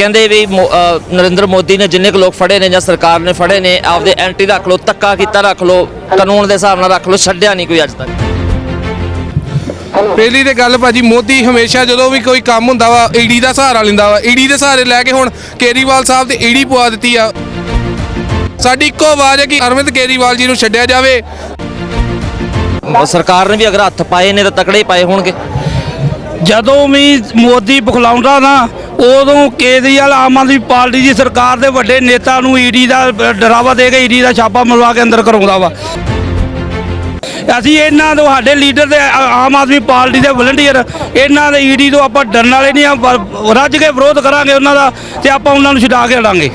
ਕਹਿੰਦੇ ਵੀ ਨਰਿੰਦਰ ਮੋਦੀ ਨੇ ਜਿੰਨੇ ਕੁ ਲੋਕ ਫੜੇ ਨੇ ਜਾਂ ਸਰਕਾਰ ਨੇ ਫੜੇ ਨੇ ਆਪਦੇ ਐਂਟੀ ਰੱਖ ਲਓ ਤੱਕਾ ਕੀਤਾ ਰੱਖ ਲਓ ਕਾਨੂੰਨ ਦੇ ਹਿਸਾਬ ਨਾਲ ਰੱਖ ਲਓ ਛੱਡਿਆ ਨਹੀਂ ਕੋਈ ਅੱਜ ਤੱਕ। ਪਹਿਲੀ ਤੇ ਗੱਲ ਭਾਜੀ ਮੋਦੀ ਹਮੇਸ਼ਾ ਜਦੋਂ ਵੀ ਕੋਈ ਕੰਮ ਹੁੰਦਾ ਵਾ ਈਡੀ ਦਾ ਸਹਾਰਾ ਲੈਂਦਾ ਵਾ। ਈਡੀ ਦੇ ਸਹਾਰੇ ਲੈ ਕੇ ਹੁਣ ਕੇਰੀਵਾਲ ਸਾਹਿਬ ਤੇ ਈਡੀ ਪਵਾ ਦਿੱਤੀ ਆ। ਸਾਡੀ ਇੱਕੋ ਆਵਾਜ਼ ਹੈ ਕਿ ਅਰਵਿੰਦ ਕੇਰੀਵਾਲ ਜੀ ਨੂੰ ਛੱਡਿਆ ਜਾਵੇ। ਸਰਕਾਰ ਨੇ ਵੀ ਅਗਰ ਹੱਥ ਪਾਏ ਨੇ ਤਾਂ ਤਕੜੇ ਹੀ ਪਾਏ ਹੋਣਗੇ। ਜਦੋਂ ਵੀ ਮੋਦੀ ਬੁਖਲਾਉਂਦਾ ਨਾ ਉਦੋਂ ਕੇਜਰੀਵਾਲ ਆਮ ਆਦਮੀ ਪਾਰਟੀ ਦੀ ਸਰਕਾਰ ਦੇ ਵੱਡੇ ਨੇਤਾ ਨੂੰ ਈਡੀ ਦਾ ਡਰਾਵਾ ਦੇ ਕੇ ਈਡੀ ਦਾ ਛਾਪਾ ਮਰਵਾ ਕੇ ਅੰਦਰ ਕਰਾਉਂਦਾ ਵਾ। ਅਸੀਂ ਇਹਨਾਂ ਤੋਂ ਸਾਡੇ ਲੀਡਰ ਦੇ ਆਮ ਆਦਮੀ ਪਾਰਟੀ ਦੇ ਵਲੰਟੀਅਰ, ਇਹਨਾਂ ਦੇ ਈਡੀ ਤੋਂ ਆਪਾਂ ਡਰਨ ਵਾਲੇ ਨਹੀਂ ਆ ਰੱਜ ਕੇ ਵਿਰੋਧ ਕਰਾਂਗੇ ਉਹਨਾਂ ਦਾ ਤੇ ਆਪਾਂ ਉਹਨਾਂ ਨੂੰ ਛਡਾ ਕੇ ਹਟਾਂਗੇ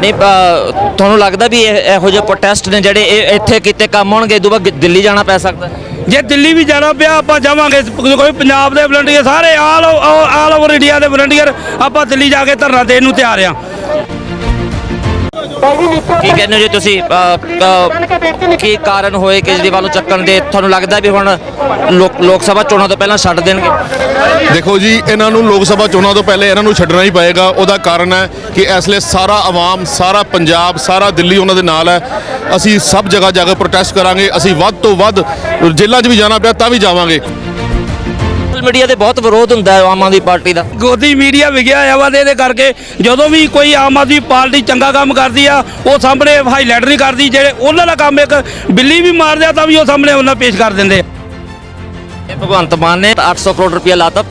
ਨਹੀਂ ਤੁਹਾਨੂੰ ਲੱਗਦਾ ਵੀ ਇਹ- ਇਹੋ ਜਿਹੇ ਪ੍ਰੋਟੈਸਟ ਨੇ ਜਿਹੜੇ ਇਹ ਇੱਥੇ ਕੀਤੇ ਕੰਮ ਹੋਣਗੇ, ਇਹ ਤੋਂ ਦਿੱਲੀ ਜਾਣਾ ਪੈ ਸਕਦਾ? ਜੇ ਦਿੱਲੀ ਵੀ ਜਾਣਾ ਪਿਆ ਆਪਾਂ ਜਾਵਾਂਗੇ। ਕੋਈ ਪੰਜਾਬ ਦੇ ਵਲੰਟੀਅਰ ਸਾਰੇ ਆਲ ਆਲ ਓਵਰ ਇੰਡੀਆ ਦੇ ਵਲੰਟੀਅਰ ਆਪਾਂ ਦਿੱਲੀ ਜਾ ਕੇ ਧਰਨਾ ਦੇਣ ਨੂੰ ਤਿਆਰ ਆ। ਕੀ ਕਹਿੰਦੇ ਹੋ ਜੀ ਤੁਸੀਂ? ਕੀ ਕਾਰਨ ਹੋਏ ਕੇਜਰੀਵਾਲ ਨੂੰ ਚੱਕਣ ਦੇ? ਤੁਹਾਨੂੰ ਲੱਗਦਾ ਵੀ ਹੁਣ ਲੋਕ ਲੋਕ ਸਭਾ ਚੋਣਾਂ ਤੋਂ ਪਹਿਲਾਂ ਛੱਡ ਦੇਣਗੇ? ਦੇਖੋ ਜੀ ਇਹਨਾਂ ਨੂੰ ਲੋਕ ਸਭਾ ਚੋਣਾਂ ਤੋਂ ਪਹਿਲੇ ਇਹਨਾਂ ਨੂੰ ਛੱਡਣਾ ਹੀ ਪਏਗਾ। ਉਹਦਾ ਕਾਰਨ ਹੈ ਕਿ ਇਸ ਲਈ ਸਾਰਾ ਆਵਾਮ ਸਾਰਾ ਪੰਜਾਬ ਸਾਰਾ ਦਿੱਲੀ ਉਹਨਾਂ ਦੇ ਨਾਲ ਹੈ। ਅਸੀਂ ਸਭ ਜਗ੍ਹਾ ਜਾ ਕੇ ਪ੍ਰੋਟੈਸਟ ਕਰਾਂਗੇ ਅਸੀਂ ਵੱਧ ਤੋਂ ਵੱਧ ਜੇਲ੍ਹਾਂ 'ਚ ਵੀ ਜਾਣਾ ਪਿਆ ਤਾਂ ਵੀ ਜਾਵਾਂਗੇ। ਸੋਸ਼ਲ ਮੀਡੀਆ ਤੇ ਬਹੁਤ ਵਿਰੋਧ ਹੁੰਦਾ ਹੈ ਆਮ ਆਦਮੀ ਪਾਰਟੀ ਦਾ। ਗੋਦੀ ਮੀਡੀਆ ਵਿਗਿਆ ਆ ਵਾ ਤੇ ਇਹਦੇ ਕਰਕੇ ਜਦੋਂ ਵੀ ਕੋਈ ਆਮ ਆਦਮੀ ਪਾਰਟੀ ਚੰਗਾ ਕੰਮ ਕਰਦੀ ਆ ਉਹ ਸਾਹਮਣੇ ਹਾਈਲਾਈਟ ਨਹੀਂ ਕਰਦੀ ਜਿਹੜੇ ਉਹਨਾਂ ਦਾ ਕੰਮ ਇੱਕ ਬਿੱਲੀ ਵੀ ਮਾਰ ਦਿਆ ਤਾਂ ਵੀ ਉਹ ਸਾਹਮਣੇ ਉਹਨਾਂ ਪੇਸ਼ ਕਰ ਦਿੰਦੇ ਆ। ਇਹ ਭਗਵੰਤ ਮਾਨ ਨੇ 800 ਕਰੋੜ ਰੁਪਇਆ ਲਾਤਾ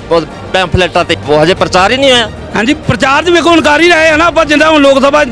ਪੈਂਫਲੇਟਾਂ ਤੇ। ਉਹ ਹਜੇ ਪ੍ਰਚਾਰ ਹੀ ਨਹੀਂ ਹੋਇਆ। ਹਾਂਜੀ, ਪ੍ਰਚਾਰ ਤੇ ਵੇਖੋ, ਹੁਣ ਹੀ ਰਹੇ ਆ ਨਾ ਆਪਾਂ, ਜਿੰਦਾ ਹੁਣ ਲੋਕ ਸਭਾ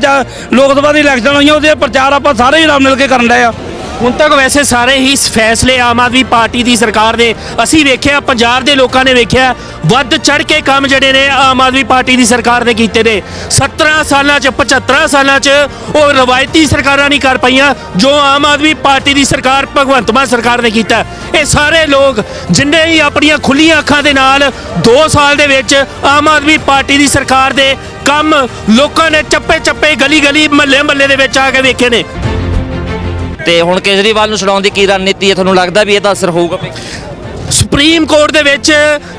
ਲੋਕ ਸਭਾ ਦੀ ਇਲੈਕਸ਼ਨ ਹੋਈਆਂ, ਉਹਦੇ ਪ੍ਰਚਾਰ ਆਪਾਂ ਸਾਰੇ ਹੀ ਰਲ ਮਿਲ ਕੇ ਕਰਨ ਰਹੇ ਆ। ਹੁਣ ਤੱਕ ਵੈਸੇ ਸਾਰੇ ਹੀ ਫੈਸਲੇ ਆਮ ਆਦਮੀ ਪਾਰਟੀ ਦੀ ਸਰਕਾਰ ਦੇ, ਅਸੀਂ ਵੇਖਿਆ, ਪੰਜਾਬ ਦੇ ਲੋਕਾਂ ਨੇ ਵੇਖਿਆ, ਵੱਧ ਚੜ ਕੇ ਕੰਮ ਜਿਹੜੇ ਨੇ ਆਮ ਆਦਮੀ ਪਾਰਟੀ ਦੀ ਸਰਕਾਰ ਨੇ ਕੀਤੇ ਨੇ। 17 ਸਾਲਾਂ ਚ 75 ਸਾਲਾਂ ਚ ਉਹ ਰਵਾਇਤੀ ਸਰਕਾਰਾਂ ਨਹੀਂ ਕਰ ਪਈਆਂ, ਜੋ ਆਮ ਆਦਮੀ ਪਾਰਟੀ ਦੀ ਸਰਕਾਰ, ਭਗਵੰਤ ਮਾਨ ਸਰਕਾਰ ਨੇ ਕੀਤਾ। ਇਹ ਸਾਰੇ ਲੋਕ ਜਿੰਨੇ ਹੀ ਆਪਣੀਆਂ ਖੁੱਲੀਆਂ ਅੱਖਾਂ ਦੇ ਨਾਲ 2 ਸਾਲ ਦੇ ਵਿੱਚ ਆਮ ਆਦਮੀ ਪਾਰਟੀ ਦੀ ਸਰਕਾਰ ਦੇ ਕੰਮ ਲੋਕਾਂ ਨੇ ਚੱਪੇ ਚੱਪੇ ਗਲੀ ਗਲੀ ਮਹੱਲੇ ਮਹੱਲੇ ਦੇ ਵਿੱਚ ਆ ਕੇ ਵੇਖੇ ਨੇ। ਤੇ ਹੁਣ ਕੇਜਰੀਵਾਲ ਨੂੰ ਛਡਾਉਣ ਦੀ ਕੀ ਰਣਨੀਤੀ ਹੈ? ਤੁਹਾਨੂੰ ਲੱਗਦਾ ਵੀ ਇਹਦਾ ਅਸਰ ਹੋਊਗਾ? ਸੁਪਰੀਮ ਕੋਰਟ ਦੇ ਵਿੱਚ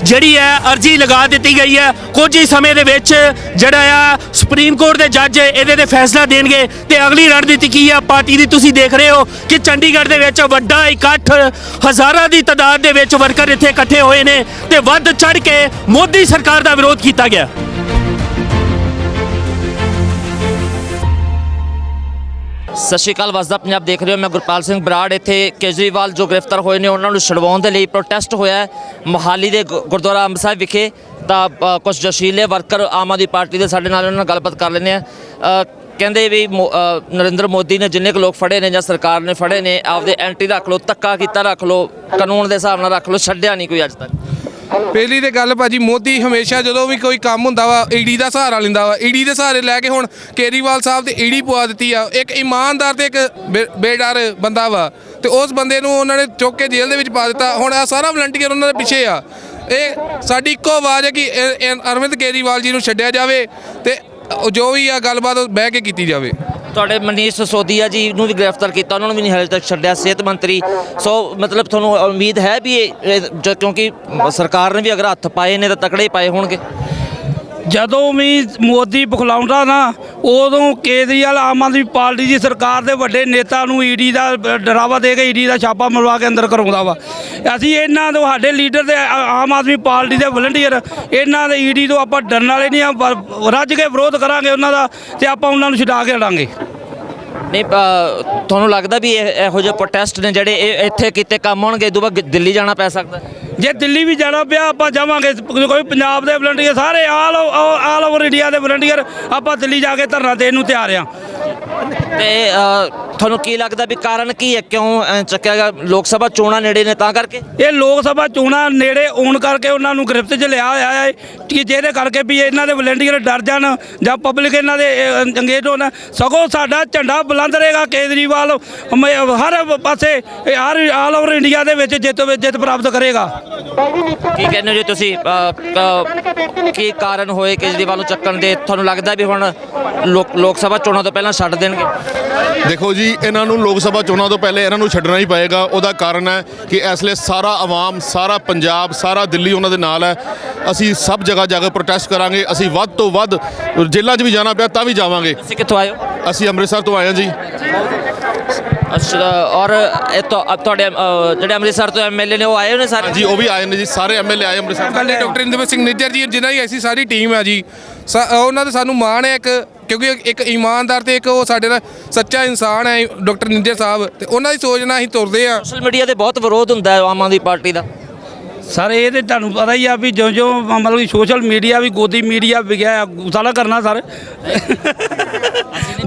ਜਿਹੜੀ ਹੈ ਅਰਜੀ ਲਗਾ ਦਿੱਤੀ ਗਈ ਹੈ। ਕੁਝ ਹੀ ਸਮੇਂ ਦੇ ਵਿੱਚ ਜਿਹੜਾ ਆ ਸੁਪਰੀਮ ਕੋਰਟ ਦੇ ਜੱਜ ਇਹਦੇ ਤੇ ਫੈਸਲਾ ਦੇਣਗੇ ਤੇ ਅਗਲੀ ਰਣਨੀਤੀ ਕੀ ਆ? ਪਾਰਟੀ ਦੀ ਤੁਸੀਂ ਦੇਖ ਰਹੇ ਹੋ ਕਿ ਚੰਡੀਗੜ੍ਹ ਦੇ ਵਿੱਚ ਵੱਡਾ ਇਕੱਠ, ਹਜ਼ਾਰਾਂ ਦੀ ਤਾਦਾਦ ਦੇ ਵਿੱਚ ਵਰਕਰ ਇੱਥੇ ਇਕੱਠੇ ਹੋਏ ਨੇ ਤੇ ਵੱਧ ਚੜ ਕੇ ਮੋਦੀ ਸਰਕਾਰ ਦਾ ਵਿਰੋਧ ਕੀਤਾ ਗਿਆ। ਸਤਿ ਸ਼੍ਰੀ ਅਕਾਲ ਵਸਦਾ ਪੰਜਾਬ ਦੇਖ ਰਹੇ ਹੋ। ਮੈਂ ਗੁਰਪਾਲ ਸਿੰਘ ਬਰਾੜ ਇੱਥੇ ਕੇਜਰੀਵਾਲ ਜੋ ਗ੍ਰਿਫਤਾਰ ਹੋਏ ਨੇ ਉਹਨਾਂ ਨੂੰ ਛਡਵਾਉਣ ਦੇ ਲਈ ਪ੍ਰੋਟੈਸਟ ਹੋਇਆ ਮੋਹਾਲੀ ਦੇ ਗੁ- ਗੁਰਦੁਆਰਾ ਅੰਬ ਸਾਹਿਬ ਵਿਖੇ। ਤਾਂ ਅ, ਕੁਝ ਜੋਸ਼ੀਲੇ ਵਰਕਰ ਆਮ ਆਦਮੀ ਪਾਰਟੀ ਦੇ ਸਾਡੇ ਨਾਲ ਉਹਨਾਂ ਨਾਲ ਗੱਲਬਾਤ ਕਰ ਲੈਂਦੇ ਆ ਕਹਿੰਦੇ ਵੀ ਮੋ- ਨਰਿੰਦਰ ਮੋਦੀ ਨੇ ਜਿੰਨੇ ਕੁ ਲੋਕ ਫੜੇ ਨੇ ਜਾਂ ਸਰਕਾਰ ਨੇ ਫੜੇ ਨੇ ਆਪਦੇ ਐਂਟੀ ਰੱਖ ਲਓ ਤੱਕਾ ਕੀਤਾ ਰੱਖ ਲਓ ਕਾਨੂੰਨ ਦੇ ਹਿਸਾਬ ਨਾਲ ਰੱਖ ਲਓ ਛੱਡਿਆ ਨਹੀਂ ਕੋਈ ਅੱਜ ਤੱਕ। ਪਹਿਲੀ ਤੇ ਗੱਲ ਭਾਜੀ, ਮੋਦੀ ਹਮੇਸ਼ਾ ਜਦੋਂ ਵੀ ਕੋਈ ਕੰਮ ਹੁੰਦਾ ਵਾ, ਈਡੀ ਦਾ ਸਹਾਰਾ ਲੈਂਦਾ ਵਾ। ਈਡੀ ਦੇ ਸਹਾਰੇ ਲੈ ਕੇ ਹੁਣ ਕੇਰੀਵਾਲ ਸਾਹਿਬ ਤੇ ਈਡੀ ਪਵਾ ਦਿੱਤੀ ਆ। ਇੱਕ ਇਮਾਨਦਾਰ ਤੇ ਇੱਕ ਬੇ- ਬੇਡਰ ਬੰਦਾ ਵਾ। ਤੇ ਉਸ ਬੰਦੇ ਨੂੰ ਉਹਨਾਂ ਨੇ ਚੁੱਕ ਕੇ ਜੇਲ੍ਹ ਦੇ ਵਿੱਚ ਪਾ ਦਿੱਤਾ। ਹੁਣ ਆ ਸਾਰਾ ਵਲੰਟੀਅਰ ਉਹਨਾਂ ਦੇ ਪਿੱਛੇ ਆ। ਇਹ ਸਾਡੀ ਇੱਕੋ ਆਵਾਜ਼ ਹੈ ਕਿ ਇਹ- ਇਹ ਅਰਵਿੰਦ ਕੇਰੀਵਾਲ ਜੀ ਨੂੰ ਛੱਡਿਆ ਜਾਵੇ ਤੇ ਜੋ ਵੀ ਆ, ਗੱਲਬਾਤ ਉਹ ਬਹਿ ਕੇ ਕੀਤੀ ਜਾਵੇ। ਤੁਹਾਡੇ ਮਨੀਸ਼ ਸਸੋਦੀਆ ਜੀ ਨੂੰ ਵੀ ਗ੍ਰਿਫਤਾਰ ਕੀਤਾ, ਉਹਨਾਂ ਨੂੰ ਵੀ ਨਹੀਂ ਹਾਲੇ ਤੱਕ ਛੱਡਿਆ ਸਿਹਤ ਮੰਤਰੀ। ਸੋ ਮਤਲਬ ਤੁਹਾਨੂੰ ਉਮੀਦ ਹੈ ਵੀ ਇਹ ਇਹ ਜੋ- ਕਿਉਂਕਿ ਸਰਕਾਰ ਨੇ ਵੀ ਅਗਰ ਹੱਥ ਪਾਏ ਨੇ ਤਾਂ ਤਕੜੇ ਹੀ ਪਾਏ ਹੋਣਗੇ। ਜਦੋਂ ਵੀ ਮੋਦੀ ਬੁਖਲਾਉਂਦਾ ਨਾ, ਉਦੋਂ ਕੇਜਰੀਵਾਲ ਆਮ ਆਦਮੀ ਪਾਰਟੀ ਦੀ ਸਰਕਾਰ ਦੇ ਵੱਡੇ ਨੇਤਾ ਨੂੰ ਈਡੀ ਦਾ ਡਰਾਵਾ ਦੇ ਕੇ ਈਡੀ ਦਾ ਛਾਪਾ ਮਰਵਾ ਕੇ ਅੰਦਰ ਕਰਾਉਂਦਾ ਵਾ। ਅਸੀਂ ਇਹਨਾਂ ਤੋਂ, ਸਾਡੇ ਲੀਡਰ ਦੇ ਆਮ ਆਦਮੀ ਪਾਰਟੀ ਦੇ ਵਲੰਟੀਅਰ, ਇਹਨਾਂ ਦੇ ਈਡੀ ਤੋਂ ਆਪਾਂ ਡਰਨ ਵਾਲੇ ਨਹੀਂ ਆ ਰੱਜ ਕੇ ਵਿਰੋਧ ਕਰਾਂਗੇ ਉਹਨਾਂ ਦਾ ਤੇ ਆਪਾਂ ਉਹਨਾਂ ਨੂੰ ਛਡਾ ਕੇ ਲੜਾਂਗੇ ਨਹੀਂ ਤੁਹਾਨੂੰ ਲੱਗਦਾ ਵੀ ਇਹ, ਇਹੋ ਜਿਹੇ ਪ੍ਰੋਟੈਸਟ ਨੇ ਜਿਹੜੇ ਇਹ, ਇੱਥੇ ਕੀਤੇ ਕੰਮ ਹੋਣਗੇ, ਇਹ ਤੋਂ ਬਾਅਦ ਦਿੱਲੀ ਜਾਣਾ ਪੈ ਸਕਦਾ? ਜੇ ਦਿੱਲੀ ਵੀ ਜਾਣਾ ਪਿਆ, ਆਪਾਂ ਜਾਵਾਂਗੇ। ਕੋਈ ਪੰਜਾਬ ਦੇ ਵਲੰਟੀਅਰ ਸਾਰੇ ਆਲ ਆਲ ਓਵਰ ਇੰਡੀਆ ਦੇ ਵਲੰਟੀਅਰ ਆਪਾਂ ਦਿੱਲੀ ਜਾ ਕੇ ਧਰਨਾ ਦੇਣ ਨੂੰ ਤਿਆਰ ਆ। ਤੇ ਅ, ਤੁਹਾਨੂੰ ਕੀ ਲੱਗਦਾ ਵੀ ਕਾਰਨ ਕੀ ਹੈ? ਕਿਉਂ ਐਂ ਚੱਕਿਆ ਗਿਆ? ਲੋਕ ਸਭਾ ਚੋਣਾਂ ਨੇੜੇ ਨੇ ਤਾਂ ਕਰਕੇ? ਇਹ ਲੋਕ ਸਭਾ ਚੋਣਾਂ ਨੇੜੇ ਆਉਣ ਕਰਕੇ ਉਹਨਾਂ ਨੂੰ ਗ੍ਰਿਫਤ 'ਚ ਲਿਆ ਹੋਇਆ ਹੈ ਕਿ ਜਿਹਦੇ ਕਰਕੇ ਵੀ ਇਹਨਾਂ ਦੇ ਵਲੰਟੀਅਰ ਡਰ ਜਾਣ ਜਾਂ ਪਬਲਿਕ ਇਹਨਾਂ ਦੇ ਅੰਗੇਜ ਹੋਣ। ਸਗੋਂ ਸਾਡਾ ਝੰਡਾ ਬੁਲੰਦ ਰਹੇਗਾ ਕੇਜਰੀਵਾਲ। ਹਰ ਪਾਸੇ ਇਹ ਹਰ ਆਲ ਓਵਰ ਇੰਡੀਆ ਦੇ ਵਿੱਚ ਜਿੱਤ ਜਿੱਤ ਪ੍ਰਾਪਤ ਕਰੇਗਾ। ਕੀ ਕਹਿੰਦੇ ਹੋ ਜੀ ਤੁਸੀਂ? ਅ, ਕੀ ਕਾਰਨ ਹੋਏ ਕੇਜਰੀਵਾਲ ਨੂੰ ਚੱਕਣ ਦੇ? ਤੁਹਾਨੂੰ ਲੱਗਦਾ ਵੀ ਹੁਣ ਲੋਕ ਲੋਕ ਸਭਾ ਚੋਣਾਂ ਤੋਂ ਪਹਿਲਾਂ ਛੱਡ ਦੇਣਗੇ? ਦੇਖੋ ਜੀ ਇਹਨਾਂ ਨੂੰ ਲੋਕ ਸਭਾ ਚੋਣਾਂ ਤੋਂ ਪਹਿਲੇ ਇਹਨਾਂ ਨੂੰ ਛੱਡਣਾ ਹੀ ਪਏਗਾ। ਉਹਦਾ ਕਾਰਨ ਹੈ ਕਿ ਇਸ ਲਈ ਸਾਰਾ ਆਵਾਮ ਸਾਰਾ ਪੰਜਾਬ ਸਾਰਾ ਦਿੱਲੀ ਉਹਨਾਂ ਦੇ ਨਾਲ ਹੈ। ਅਸੀਂ ਸਭ ਜਗ੍ਹਾ ਜਾ ਕੇ ਪ੍ਰੋਟੈਸਟ ਕਰਾਂਗੇ। ਅਸੀਂ ਵੱਧ ਤੋਂ ਵੱਧ ਜੇਲ੍ਹਾਂ 'ਚ ਵੀ ਜਾਣਾ ਪਿਆ ਤਾਂ ਵੀ ਜਾਵਾਂਗੇ। ਤੁਸੀਂ ਕਿੱਥੋਂ ਆਏ ਹੋ? ਅਸੀਂ ਅੰਮ੍ਰਿਤਸਰ ਤੋਂ ਆਏ ਹਾਂ ਜੀ। ਅੱਛਾ ਔਰ ਇਹ ਤੋਂ ਅ, ਤੁਹਾਡੇ ਅ, ਜਿਹੜੇ ਅੰਮ੍ਰਿਤਸਰ ਤੋਂ ਐਮਐਲਏ ਨੇ ਉਹ ਆਏ ਹੋਏ ਨੇ ਸਾਰੇ? ਜੀ ਉਹ ਵੀ ਆਏ ਨੇ ਜੀ ਸਾਰੇ ਐਮਐਲਏ ਆਏ ਅੰਮ੍ਰਿਤਸਰ ਤੋਂ। ਕੱਲੇ ਡਾਕਟਰ ਇੰਦਰਵਰ ਸਿੰਘ ਨਿੱਜਰ ਜੀ ਜਿਨ੍ਹਾਂ ਦੀ ਐਸੀ ਸਾਰੀ ਟੀਮ ਹੈ ਜੀ। ਸਾ- ਉਹਨਾਂ ਦਾ ਸਾਨੂੰ ਮਾਣ ਹੈ ਇੱਕ ਕਿਉਂਕਿ ਇੱਕ ਇਮਾਨਦਾਰ ਤੇ ਇੱਕ ਉਹ ਸਾਡੇ ਨਾਲ ਸੱਚਾ ਇਨਸਾਨ ਹੈ ਡਾਕਟਰ ਨਿੱਜਰ ਸਾਹਿਬ। ਤੇ ਉਹਨਾਂ ਦੀ ਸੋਚ ਨਾਲ ਅਸੀਂ ਤੁਰਦੇ ਆ ਸੋਸ਼ਲ ਮੀਡੀਆ ਤੇ ਬਹੁਤ ਵਿਰੋਧ ਹੁੰਦਾ ਹੈ ਆਮ ਆਦਮੀ ਪਾਰਟੀ ਦਾ। ਸਰ ਇਹ ਤੇ ਤੁਹਾਨੂੰ ਪਤਾ ਹੀ ਆ ਵੀ ਜਿਉਂ ਜਿਉਂ ਮਤਲਬ ਕਿ ਸੋਸ਼ਲ ਮੀਡੀਆ ਵੀ ਗੋਦੀ ਮੀਡੀਆ ਵਿਗਿਆ ਗੁਸਾਲਾ ਕਰਨਾ ਸਰ।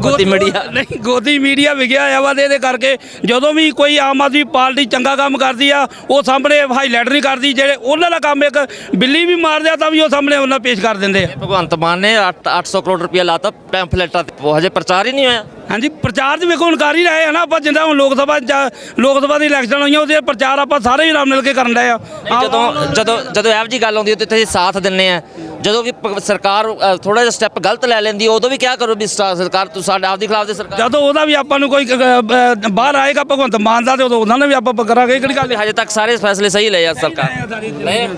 ਗੋਦੀ ਮੀਡੀਆ ਨਹੀਂ ਗੋਦੀ ਮੀਡੀਆ ਵਿਗਿਆ ਆ ਵਾ ਤੇ ਇਹਦੇ ਕਰਕੇ ਜਦੋਂ ਵੀ ਕੋਈ ਆਮ ਆਦਮੀ ਪਾਰਟੀ ਚੰਗਾ ਕੰਮ ਕਰਦੀ ਆ ਉਹ ਸਾਹਮਣੇ ਹਾਈਲਾਈਟ ਨਹੀਂ ਕਰਦੀ ਜਿਹੜੇ ਉਹਨਾਂ ਦਾ ਕੰਮ ਇੱਕ ਬਿੱਲੀ ਵੀ ਮਾਰਦੇ ਆ ਤਾਂ ਵੀ ਉਹ ਸਾਹਮਣੇ ਉਹਨਾਂ ਪੇਸ਼ ਕਰ ਦਿੰਦੇ ਆ। ਭਗਵੰਤ ਮਾਨ ਨੇ 800 ਕਰੋੜ ਰੁਪਇਆ ਲਾਤਾ ਪੈਂਫਲੇਟਾਂ ਤੇ। ਉਹ ਹਜੇ ਪ੍ਰਚਾਰ ਹੀ ਨਹੀਂ ਹੋਇਆ। ਹਾਂਜੀ ਪ੍ਰਚਾਰ ਤੇ ਵੇਖੋ ਹੁਣ ਕਰ ਹੀ ਰਹੇ ਆ ਨਾ ਆਪਾਂ ਜਿੰਦਾ ਹੁਣ ਲੋਕ ਸਭਾ ਲੋਕ ਸਭਾ ਦੀ ਇਲੈਕਸ਼ਨ ਹੋਈਆਂ ਉਹਦੇ ਪ੍ਰਚਾਰ ਆਪਾਂ ਸਾਰੇ ਹੀ ਰਲ ਮਿਲ ਕੇ ਕਰਨ ਰਹੇ ਆ। ਜਦੋਂ ਜਦੋਂ ਜਦੋਂ ਇਹੋ ਜੀ ਗੱਲ ਆਉਂਦੀ ਹੈ ਤੇ ਤੁਸੀਂ ਸਾਥ ਦਿੰਨੇ ਆ। ਜਦੋਂ ਕਿ ਪ- ਸਰਕਾਰ ਥੋੜਾ ਜਿਹਾ ਸਟੈਪ ਗਲਤ ਲੈ ਲੈਂਦੀ ਹੈ ਉਦੋਂ ਵੀ ਕਿਹਾ ਕਰੋ ਵੀ ਸਟਾ- ਸਰਕਾਰ ਤੂੰ ਸਾਡੇ ਆਪ ਦੀ ਖਿਲਾਫ ਦੇ ਸਰਕਾਰ ਜਦੋਂ ਉਹਦਾ ਵੀ ਆਪਾਂ ਨੂੰ ਕੋਈ ਕ- ਕ- ਬਾਹਰ ਆਏਗਾ ਭਗਵੰਤ ਮਾਨ ਦਾ ਤੇ ਉਦੋਂ ਉਹਨਾਂ ਨੇ ਵੀ ਆਪਾਂ ਕਰਾਂਗੇ ਕਿਹੜੀ ਗੱਲ ਹਜੇ ਤੱਕ ਸਾਰੇ ਫੈਸਲੇ ਸਹੀ ਲਏ ਆ ਸਰਕਾਰ। ਨਹੀਂ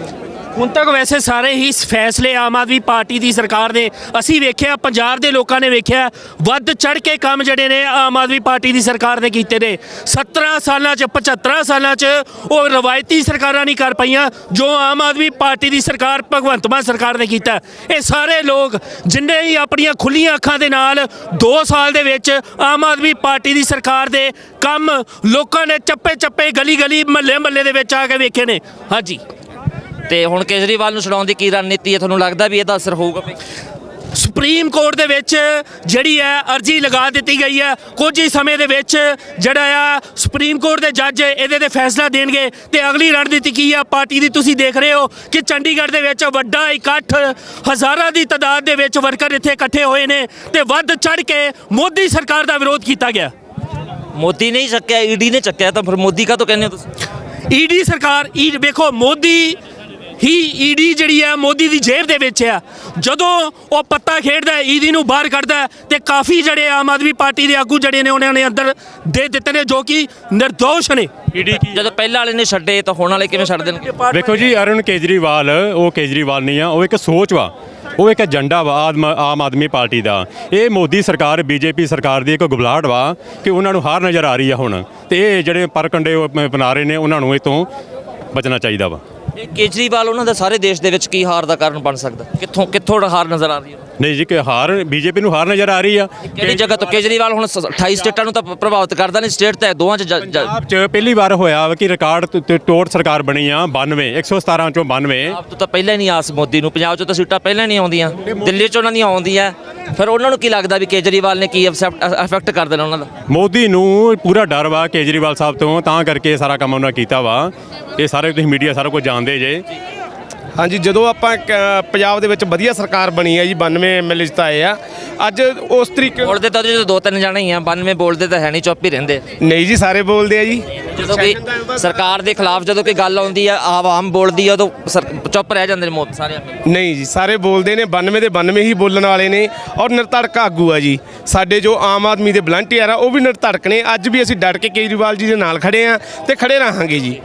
ਹੁਣ ਤੱਕ ਵੈਸੇ ਸਾਰੇ ਹੀ ਫੈਸਲੇ ਆਮ ਆਦਮੀ ਪਾਰਟੀ ਦੀ ਸਰਕਾਰ ਨੇ ਅਸੀਂ ਵੇਖਿਆ, ਪੰਜਾਬ ਦੇ ਲੋਕਾਂ ਨੇ ਵੇਖਿਆ, ਵੱਧ ਚੜ ਕੇ ਕੰਮ ਜਿਹੜੇ ਨੇ ਆਮ ਆਦਮੀ ਪਾਰਟੀ ਦੀ ਸਰਕਾਰ ਨੇ ਕੀਤੇ ਨੇ। 17 ਸਾਲਾਂ ਚ 75 ਸਾਲਾਂ ਚ ਉਹ ਰਵਾਇਤੀ ਸਰਕਾਰਾਂ ਨਹੀਂ ਕਰ ਪਈਆਂ, ਜੋ ਆਮ ਆਦਮੀ ਪਾਰਟੀ ਦੀ ਸਰਕਾਰ, ਭਗਵੰਤ ਮਾਨ ਸਰਕਾਰ ਨੇ ਕੀਤਾ। ਇਹ ਸਾਰੇ ਲੋਕ ਜਿੰਨੇ ਹੀ ਆਪਣੀਆਂ ਖੁੱਲੀਆਂ ਅੱਖਾਂ ਦੇ ਨਾਲ 2 ਸਾਲ ਦੇ ਵਿੱਚ ਆਮ ਆਦਮੀ ਪਾਰਟੀ ਦੀ ਸਰਕਾਰ ਦੇ ਕੰਮ ਲੋਕਾਂ ਨੇ ਚੱਪੇ ਚੱਪੇ ਗਲੀ ਗਲੀ ਮਹੱਲੇ ਮਹੱਲੇ ਦੇ ਵਿੱਚ ਆ ਕੇ ਵੇਖੇ ਨੇ। ਹਾਂਜੀ। ਤੇ ਹੁਣ ਕੇਜਰੀਵਾਲ ਨੂੰ ਛਡਾਉਣ ਦੀ ਕੀ ਰਣਨੀਤੀ ਹੈ? ਤੁਹਾਨੂੰ ਲੱਗਦਾ ਵੀ ਇਹਦਾ ਅਸਰ ਹੋਊਗਾ? ਸੁਪਰੀਮ ਕੋਰਟ ਦੇ ਵਿੱਚ ਜਿਹੜੀ ਹੈ ਅਰਜੀ ਲਗਾ ਦਿੱਤੀ ਗਈ ਹੈ। ਕੁਝ ਹੀ ਸਮੇਂ ਦੇ ਵਿੱਚ ਜਿਹੜਾ ਆ ਸੁਪਰੀਮ ਕੋਰਟ ਦੇ ਜੱਜ ਇਹਦੇ ਤੇ ਫੈਸਲਾ ਦੇਣਗੇ ਤੇ ਅਗਲੀ ਰਣਨੀਤੀ ਕੀ ਆ? ਪਾਰਟੀ ਦੀ ਤੁਸੀਂ ਦੇਖ ਰਹੇ ਹੋ ਕਿ ਚੰਡੀਗੜ੍ਹ ਦੇ ਵਿੱਚ ਵੱਡਾ ਇਕੱਠ ਹਜ਼ਾਰਾਂ ਦੀ ਤਾਦਾਦ ਦੇ ਵਿੱਚ ਵਰਕਰ ਇੱਥੇ ਇਕੱਠੇ ਹੋਏ ਨੇ ਤੇ ਵੱਧ ਚੜ ਕੇ ਮੋਦੀ ਸਰਕਾਰ ਦਾ ਵਿਰੋਧ ਕੀਤਾ ਗਿਆ। ਮੋਦੀ ਨੇ ਹੀ ਚੱਕਿਆ ਈਡੀ ਨੇ ਚੱਕਿਆ ਤਾਂ ਫਿਰ ਮੋਦੀ ਕਾ ਤੋਂ ਕਹਿੰਦੇ ਹੋ ਤੁਸੀਂ? ਈਡੀ ਸਰਕਾਰ ਈ ਵੇਖੋ ਮੋਦੀ ਹੀ ਈਡੀ ਜਿਹੜੀ ਹੈ ਮੋਦੀ ਦੀ ਜੇਬ ਦੇ ਵਿੱਚ ਆ। ਜਦੋਂ ਉਹ ਪੱਤਾ ਖੇਡਦਾ ਈਡੀ ਨੂੰ ਬਾਹਰ ਕੱਢਦਾ ਤੇ ਕਾਫੀ ਜਿਹੜੇ ਆਮ ਆਦਮੀ ਪਾਰਟੀ ਦੇ ਆਗੂ ਜਿਹੜੇ ਨੇ ਉਹਨਾਂ ਨੇ ਅੰਦਰ ਦੇ ਦਿੱਤੇ ਨੇ ਜੋ ਕਿ ਨਿਰਦੋਸ਼ ਨੇ। ਈਡੀ ਕੀ ਜਦੋਂ ਪਹਿਲਾਂ ਵਾਲੇ ਨੇ ਛੱਡੇ ਤਾਂ ਹੁਣ ਵਾਲੇ ਕਿਵੇਂ ਛੱਡ ਦੇਣਗੇ ਵੇਖੋ ਜੀ ਅਰੁਣ ਕੇਜਰੀਵਾਲ ਉਹ ਕੇਜਰੀਵਾਲ ਨਹੀਂ ਆ ਉਹ ਇੱਕ ਸੋਚ ਵਾ। ਉਹ ਇੱਕ ਏਜੰਡਾ ਵਾ ਆਦਮ ਆਮ ਆਦਮੀ ਪਾਰਟੀ ਦਾ। ਇਹ ਮੋਦੀ ਸਰਕਾਰ ਬੀਜੇਪੀ ਸਰਕਾਰ ਦੀ ਇੱਕ ਗੁਬਲਾਹਟ ਵਾ ਕਿ ਉਹਨਾਂ ਨੂੰ ਹਾਰ ਨਜ਼ਰ ਆ ਰਹੀ ਆ ਹੁਣ। ਤੇ ਇਹ ਜਿਹੜੇ ਪਰਕੰਡੇ ਬਣਾ ਰਹੇ ਨੇ ਉਹਨਾਂ ਨੂੰ ਇਹ ਤੋਂ ਬਚਣਾ ਚਾਹੀਦਾ ਵਾ। ਇਹ ਕੇਜਰੀਵਾਲ, ਉਹਨਾਂ ਦਾ ਸਾਰੇ ਦੇਸ਼ ਦੇ ਵਿੱਚ ਕੀ ਹਾਰ ਦਾ ਕਾਰਨ ਬਣ ਸਕਦਾ? ਕਿੱਥੋਂ ਕਿੱਥੋਂ ਹਾਰ ਨਜ਼ਰ ਆ ਰਹੀ ਹੈ? ਨਹੀਂ ਜੀ ਕਿ ਹਾਰ ਬੀਜੇਪੀ ਨੂੰ ਹਾਰ ਨਜ਼ਰ ਆ ਰਹੀ ਆ। ਕਿਹੜੀ ਜਗ੍ਹਾ ਤੋਂ? ਕੇਜਰੀਵਾਲ ਹੁਣ ਸ- 28 ਸਟੇਟਾਂ ਨੂੰ ਤਾਂ ਪ੍ਰਭਾਵਿਤ ਕਰਦਾ ਨਹੀਂ ਸਟੇਟ ਤਾਂ ਦੋਵਾਂ ਚ ਪੰਜਾਬ 'ਚ ਪਹਿਲੀ ਵਾਰ ਹੋਇਆ ਕਿ ਰਿਕਾਰਡ ਤੇ- ਟੋਟ ਸਰਕਾਰ ਬਣੀ ਆ 92 117 ਚੋਂ 92 ਆਪ ਤੋਂ ਤਾਂ ਪਹਿਲਾਂ ਹੀ ਨਹੀਂ ਆਸ ਮੋਦੀ ਨੂੰ ਪੰਜਾਬ ਚੋਂ ਤਾਂ ਸੀਟਾਂ ਪਹਿਲਾਂ ਨਹੀਂ ਆਉਂਦੀਆਂ ਦਿੱਲੀ ਚੋਂ ਉਹਨਾਂ ਦੀਆਂ ਆਉਂਦੀਆਂ। ਫਿਰ ਉਹਨਾਂ ਨੂੰ ਕੀ ਲੱਗਦਾ ਵੀ ਕੇਜਰੀਵਾਲ ਨੇ ਕੀ ਇਫੈਕਟ ਕਰ ਦੇਣਾ ਉਹਨਾਂ ਦਾ? ਮੋਦੀ ਨੂੰ ਪੂਰਾ ਡਰ ਵਾ ਕੇਜਰੀਵਾਲ ਸਾਹਿਬ ਤੋਂ ਤਾਂ ਕਰਕੇ ਸਾਰਾ ਕੰਮ ਉਹਨਾਂ ਕੀਤਾ ਵਾ। ਇਹ ਸਾਰੇ ਤੁਸੀਂ ਮੀਡੀਆ ਸਾਰਾ ਕੁਝ ਜਾਣਦੇ ਜੇ। ਹਾਂਜੀ ਜਦੋਂ ਆਪਾਂ ਪੰਜਾਬ ਦੇ ਵਿੱਚ ਵਧੀਆ ਸਰਕਾਰ ਬਣੀ ਹੈ ਜੀ 92 ਐਮਐਲਏ ਜਿਤਾਏ ਆ। ਅੱਜ ਉਸ ਤਰੀਕੇ ਬੋਲਦੇ ਤਾਂ 'ਚ ਦੋ ਤਿੰਨ ਜਾਣੇ ਹੀ ਆ 92 ਬੋਲਦੇ ਤਾਂ ਹੈ ਨਹੀਂ ਚੁੱਪ ਹੀ ਰਹਿੰਦੇ। ਨਹੀਂ ਜੀ ਸਾਰੇ ਬੋਲਦੇ ਆ ਜੀ। ਜਦੋਂ ਕੋਈ ਸਰਕਾਰ ਦੇ ਖਿਲਾਫ ਜਦੋਂ ਕੋਈ ਗੱਲ ਆਉਂਦੀ ਆ ਆਵਾਮ ਬੋਲਦੀ ਆ ਉਦੋਂ ਸਰ- ਚੁੱਪ ਰਹਿ ਜਾਂਦੇ ਨੇ ਮੋਦ ਸਾਰੇ ਆਪਣੇ ਨਹੀਂ ਜੀ ਸਾਰੇ ਬੋਲਦੇ ਨੇ 92 ਦੇ 92 ਹੀ ਬੋਲਣ ਵਾਲੇ ਨੇ ਔਰ ਨਿਰਧੜਕ ਆਗੂ ਆ ਜੀ। ਸਾਡੇ ਜੋ ਆਮ ਆਦਮੀ ਦੇ ਵਲੰਟੀਅਰ ਆ ਉਹ ਵੀ ਨਿਰਧੜਕ ਨੇ। ਅੱਜ ਵੀ ਅਸੀਂ ਡਟ ਕੇ ਕੇਜਰੀਵਾਲ ਜੀ ਦੇ ਨਾਲ ਖੜੇ ਆ ਤੇ ਖੜੇ ਰਹਾਂਗੇ ਜੀ।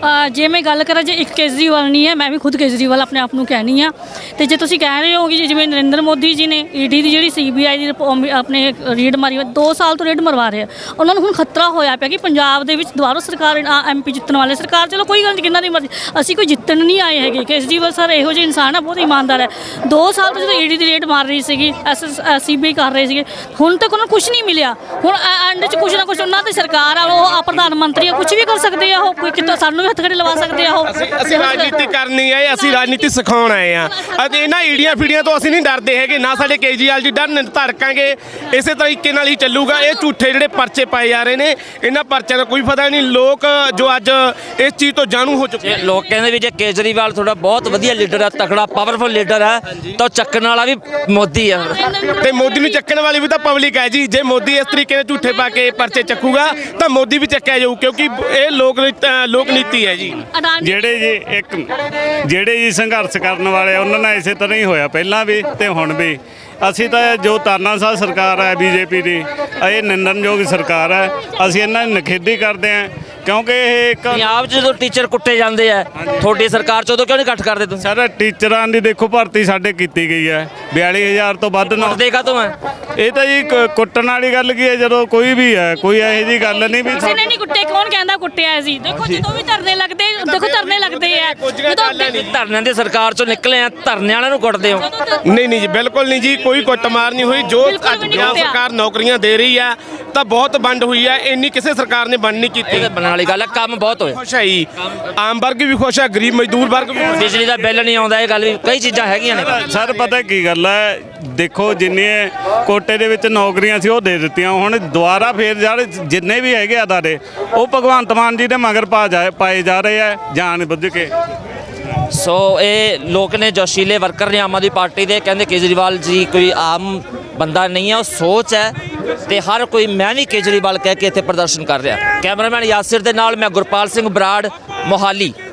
ਅ, ਜੇ ਮੈਂ ਗੱਲ ਕਰਾਂ ਜੇ ਇੱਕ ਕੇਜਰੀਵਾਲ ਨਹੀਂ ਹੈ ਮੈਂ ਵੀ ਖੁਦ ਕੇਜਰੀਵਾਲ ਆਪਣੇ ਆਪ ਨੂੰ ਕਹਿਣੀ ਆ। ਤੇ ਜੇ ਤੁਸੀਂ ਕਹਿ ਰਹੇ ਹੋ ਕਿ ਜਿਵੇਂ ਨਰਿੰਦਰ ਮੋਦੀ ਜੀ ਨੇ ਈਡੀ ਦੀ ਜਿਹੜੀ ਸੀਬੀਆਈ ਦੀ ਰਿਪੋ- ਅਮ, ਆਪਣੇ ਰੇਡ ਮਾਰੀ ਹੋਈ 2 ਸਾਲ ਤੋਂ ਰੇਡ ਮਰਵਾ ਰਹੇ ਆ। ਉਹਨਾਂ ਨੂੰ ਹੁਣ ਖਤਰਾ ਹੋਇਆ ਪਿਆ ਕਿ ਪੰਜਾਬ ਦੇ ਵਿੱਚ ਦੁਬਾਰਾ ਸਰਕਾਰ ਐਮਪੀ ਜਿੱਤਣ ਵਾਲੇ ਸਰਕਾਰ ਚਲੋ ਕੋਈ ਗੱਲ ਨਹੀਂ ਕਿੰਨਾ ਦੀ ਮਰਜ਼ੀ। ਅਸੀਂ ਕੋਈ ਜਿੱਤਣ ਨਹੀਂ ਆਏ ਹੈਗੇ। ਕੇਜਰੀਵਾਲ ਸਰ ਇਹੋ ਜਿਹੇ ਇਨਸਾਨ ਆ ਬਹੁਤ ਇਮਾਨਦਾਰ ਹੈ ਦੋ ਸਾਲ ਤੋਂ ਜਦੋਂ ਈਡੀ ਦੀ ਰੇਡ ਮਾਰ ਰਹੀ ਸੀਗੀ ਐਸ ਸੀਬੀਆਈ ਕਰ ਰਹੇ ਸੀਗੇ ਹੁਣ ਤੱਕ ਉਹਨਾਂ ਨੂੰ ਕੁਝ ਨਹੀਂ ਮਿਲਿਆ। ਹੁਣ ਐਂਡ 'ਚ ਕੁਝ ਨਾ ਕੁਝ ਉਹਨਾਂ ਦੀ ਸਰਕਾਰ ਆ ਉਹ ਆ ਪ੍ਰਧਾਨ ਮੰਤਰੀ ਆ ਕੁਝ ਵੀ ਕਰ ਸਕਦੇ ਆ ਉਹ ਕੋਈ ਕਿਤੋਂ ਸਾਨੂੰ ਵੀ ਹੱਥ ਖੜੇ ਲਵਾ ਸਕਦੇ ਆ ਉਹ? ਅਸੀਂ ਰਾਜਨੀਤੀ ਕਰਨੀ ਹੈ ਅਸੀਂ ਰਾਜਨੀਤੀ ਸਿਖਾਉਣ ਆਏ ਆ। ਅਤੇ ਇਹਨਾਂ ਈੜੀਆਂ ਫੀੜੀਆਂ ਤੋਂ ਅਸੀਂ ਨਹੀਂ ਡਰਦੇ ਹੈਗੇ ਨਾ ਸਾਡੇ ਕੇਜਰੀਵਾਲ ਜੀ ਡਰਨ ਧੜਕਾਂਗੇ ਇਸੇ ਤਰੀਕੇ ਨਾਲ ਹੀ ਚੱਲੂਗਾ। ਇਹ ਝੂਠੇ ਜਿਹੜੇ ਪਰਚੇ ਪਾਏ ਜਾ ਰਹੇ ਨੇ ਇਹਨਾਂ ਪਰਚਿਆਂ ਦਾ ਕੋਈ ਪਤਾ ਨਹੀਂ। ਲੋਕ ਜੋ ਅੱਜ ਇਸ ਚੀਜ਼ ਤੋਂ ਜਾਣੂ ਹੋ ਚੁੱਕੇ ਜੇ ਲੋਕ ਕਹਿੰਦੇ ਵੀ ਜੇ ਕੇਜਰੀਵਾਲ ਤੁਹਾਡਾ ਬਹੁਤ ਵਧੀਆ ਲੀਡਰ ਹੈ ਤਕੜਾ ਪਾਵਰਫੁਲ ਲੀਡਰ ਹੈ ਤਾਂ ਉਹ ਚੱਕਣ ਵਾਲਾ ਵੀ ਮੋਦੀ ਹੈ ਤੇ ਮੋਦੀ ਨੂੰ ਚੱਕਣ ਵਾਲੀ ਵੀ ਤਾਂ ਪਬਲਿਕ ਹੈ ਜੀ। ਜੇ ਮੋਦੀ ਇਸ ਤਰੀਕੇ ਨਾਲ ਝੂਠੇ ਪਾ ਕੇ ਪਰਚੇ ਚੱਕੂਗਾ ਤਾਂ ਮੋਦੀ ਵੀ ਚੱਕਿਆ ਜਾਊ ਕਿਉਂਕਿ ਇਹ ਲੋਕ ਲੋਕ ਨੀਤੀ ਹੈ ਜੀ। ਅਡਾਨੀ ਜਿਹੜੇ ਜੀ ਇੱਕ ਜਿਹੜੇ ਜੀ ਸੰਘਰਸ਼ ਕਰਨ ਵਾਲੇ ਆ, ਉਹਨਾਂ ਨਾਲ ਇਸੇ ਤਰ੍ਹਾਂ ਹੀ ਹੋਇਆ ਪਹਿਲਾਂ ਵੀ ਤੇ ਹੁਣ ਵੀ। ਅਸੀਂ ਤਾਂ ਜੋ ਤਾਨਾਸ਼ਾਹ ਸਰਕਾਰ ਹੈ ਬੀਜੇਪੀ ਦੀ ਇਹ ਨਿੰਦਣਯੋਗ ਸਰਕਾਰ ਹੈ ਅਸੀਂ ਇਹਨਾਂ ਦੀ ਨਿਖੇਧੀ ਕਰਦੇ ਹਾਂ ਕਿਉਂਕਿ ਇਹ ਇੱਕ ਪੰਜਾਬ 'ਚ ਜਦੋਂ ਟੀਚਰ ਕੁੱਟੇ ਜਾਂਦੇ ਆ ਤੁਹਾਡੀ ਸਰਕਾਰ 'ਚ ਉਦੋਂ ਕਿਉਂ ਨਹੀਂ ਇਕੱਠ ਕਰਦੇ ਤੁਸੀਂ? ਸਰ ਟੀਚਰਾਂ ਦੀ ਦੇਖੋ ਭਰਤੀ ਸਾਡੇ ਕੀਤੀ ਗਈ ਹੈ। 42000 ਤੋਂ ਵੱਧ ਨੌ ਦੇਖਾ ਤੂੰ ਹੈ ਇਹ ਤਾਂ ਜੀ ਕ- ਕੁੱਟਣ ਵਾਲੀ ਗੱਲ ਕੀ ਹੈ ਜਦੋਂ ਕੋਈ ਵੀ ਹੈ ਕੋਈ ਇਹੋ ਜੀ ਗੱਲ ਨਹੀਂ ਵੀ ਕਿਸੇ ਨੇ ਨਹੀਂ ਕੁੱਟੇ ਕੌਣ ਕਹਿੰਦਾ ਕੁੱਟਿਆ ਸੀ? ਦੇਖੋ ਜਦੋਂ ਵੀ ਧਰਨੇ ਲੱਗਦੇ ਦੇਖੋ ਧਰਨੇ ਲੱਗਦੇ ਆ। ਜਦੋਂ ਧਰਨਿਆਂ ਦੀ ਸਰਕਾਰ 'ਚੋਂ ਨਿਕਲੇ ਆ ਧਰਨੇ ਵਾਲਿਆਂ ਨੂੰ ਕੁੱਟਦੇ ਹੋ। ਨਹੀਂ ਨਹੀਂ ਜੀ ਬਿਲਕੁਲ ਨਹੀਂ ਜੀ ਕੋਈ ਕੁੱਟਮਾਰ ਨਹੀਂ ਹੋਈ। ਜੋ ਬਿਲਕੁਲ ਅੱਜ ਨਹੀਂ ਕੁੱਟਿਆ। ਸਰਕਾਰ ਨੌਕਰੀਆਂ ਦੇ ਰਹੀ ਆ ਤਾਂ ਬਹੁਤ ਵੰਡ ਹੋਈ ਆ ਇੰਨੀ ਕਿਸੇ ਸਰਕਾਰ ਨੇ ਵੰਡ ਨਹੀਂ ਇਹ ਕੀਤੀ ਤਾਂ ਬਣਨ ਵਾਲੀ ਗੱਲ ਹੈ ਕੰਮ ਬਹੁਤ ਹੋਇਆ। ਖੁਸ਼ ਹੈ ਜੀ। ਆਮ ਵਰਗ ਵੀ ਖੁਸ਼ ਹੈ ਗਰੀਬ ਮਜ਼ਦੂਰ ਵਰਗ ਵੀ ਖੁਸ਼ ਹੈ। ਬਿਜਲੀ ਦਾ ਬਿੱਲ ਨਹੀਂ ਆਉਂਦਾ ਇਹ ਗੱਲ ਵੀ ਕਈ ਚੀਜ਼ਾਂ ਹੈਗੀਆਂ ਨੇ। ਸਰ ਪਤਾ ਕੀ ਗੱਲ ਹੈ ਦੇਖੋ ਜਿੰਨੇ ਕੋਟੇ ਦੇ ਵਿੱਚ ਨੌਕਰੀਆਂ ਸੀ ਉਹ ਦੇ ਦਿੱਤੀਆਂ। ਹੁਣ ਦੁਬਾਰਾ ਫੇਰ ਜਿਹੜੇ ਜਿੰਨੇ ਵੀ ਹੈਗੇ ਅਦਾਰੇ ਉਹ ਭਗਵੰਤ ਮਾਨ ਜੀ ਦੇ ਮਗਰ ਪਾ ਜਾ ਪਾਏ ਜਾ ਰਹੇ ਆ ਜਾਣ ਬੁੱਝ ਕੇ। ਸੋ ਇਹ ਲੋਕ ਨੇ ਜੋਸ਼ੀਲੇ ਵਰਕਰ ਨੇ ਆਮ ਆਦਮੀ ਪਾਰਟੀ ਦੇ ਕਹਿੰਦੇ ਕੇਜਰੀਵਾਲ ਜੀ ਕੋਈ ਆਮ ਬੰਦਾ ਨਹੀਂ ਹੈ ਉਹ ਸੋਚ ਹੈ ਤੇ ਹਰ ਕੋਈ ਮੈਂ ਵੀ ਕੇਜਰੀਵਾਲ ਕਹਿ ਕੇ ਇੱਥੇ ਪ੍ਰਦਰਸ਼ਨ ਕਰ ਰਿਹਾ। ਕੈਮਰਾਮੈਨ ਯਾਸਿਰ ਦੇ ਨਾਲ ਮੈਂ ਗੁਰਪਾਲ ਸਿੰਘ ਬਰਾੜ, ਮੋਹਾਲੀ।